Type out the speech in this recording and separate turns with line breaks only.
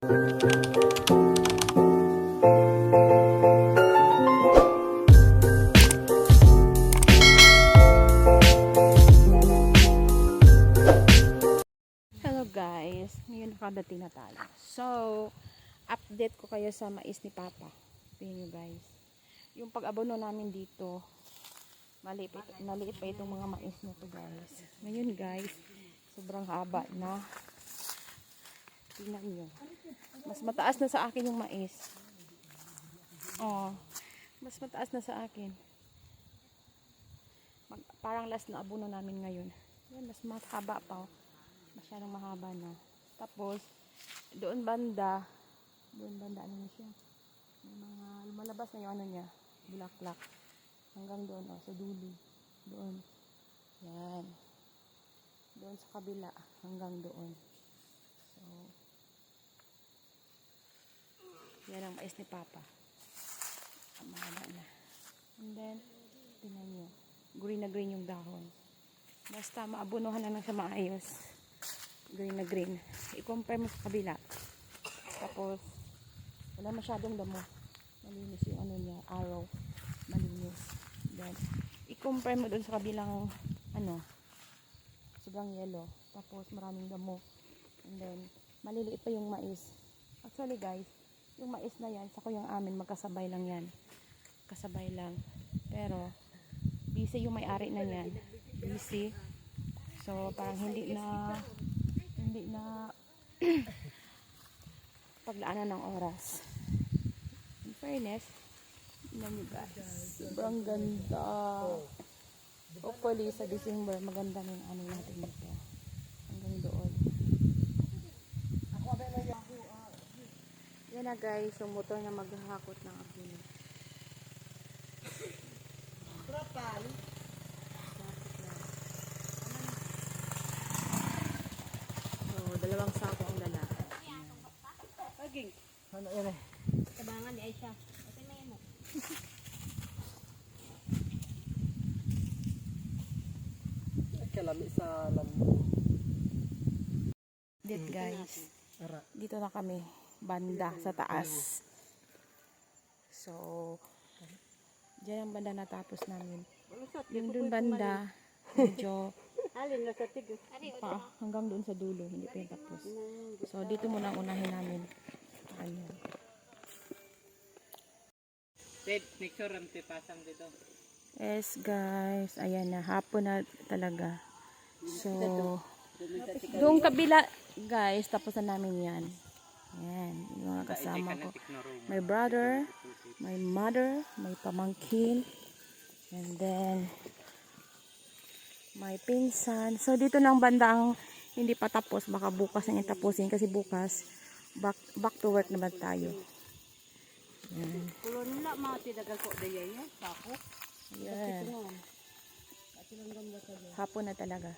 Hello guys, ngayon nakadating na tayo. So, update ko kayo sa mais ni Papa. Tingnan nyo guys. Yung pag-abono namin dito, maliit maliit pa itong mga mais na to guys. Ngayon guys, sobrang haba na. Tingnan nyo. Mas mataas na sa akin yung mais. Oh, mas mataas na sa akin. Mag, parang last na abono namin ngayon. Yan, mas mahaba pa. Oh masyadong mahaba na. Tapos, doon banda, doon banda, ano na siya? May mga lumalabas na yung ano niya, bulaklak. Hanggang doon, oh, sa dulo. Doon. Yan. Doon sa kabila, hanggang doon. So, yan ang mais ni Papa. Mahaba na. And then, tingnan nyo. Green na green yung dahon. Basta maabunuhan na lang siya maayos green na green. I-compare mo sa kabila. Tapos, wala masyadong damo. Malinis yung ano niya, araw. Malinis. Then, i-compare mo dun sa kabilang, ano, sobrang yellow. Tapos, maraming damo. And then, maliliit pa yung mais. Actually, guys, yung mais na yan, sa kuyang amin, magkasabay lang yan. Kasabay lang. Pero, busy yung may-ari na yan. Busy. So, parang hindi na hindi na paglaanan ng oras. In fairness, tingnan nyo guys. Sobrang ganda. Hopefully, sa December, maganda na yung ano natin dito. Hanggang doon. Yan na guys, yung motor na maghahakot ng akin. Oh, dalawang sako ang dala.
Ano yan eh?
Tabangan di Aisha. Okay na yan mo.
Kalami sa lambo.
Dit guys. Dito na kami. Banda sa taas. So, dyan ang banda natapos namin. Yung dun banda, medyo
Alin na sa tigil. Ari,
pa, hanggang doon sa dulo, hindi pa yung tapos. So, dito muna ang unahin namin. Ayan.
Ted, make sure pasang dito.
Yes, guys. Ayan na. Hapon na talaga. So, doon kabila, guys, tapos na namin yan. Ayan. Yung mga kasama ko. My brother, my mother, my pamangkin, and then, my pinsan. So, dito na ang banda ang hindi pa tapos. Baka bukas na yung tapusin kasi bukas, back, back to work naman tayo. Ayan.
Kulo nila mga tidagal ko daya yan. Sako.
Ayan. Hapon na talaga.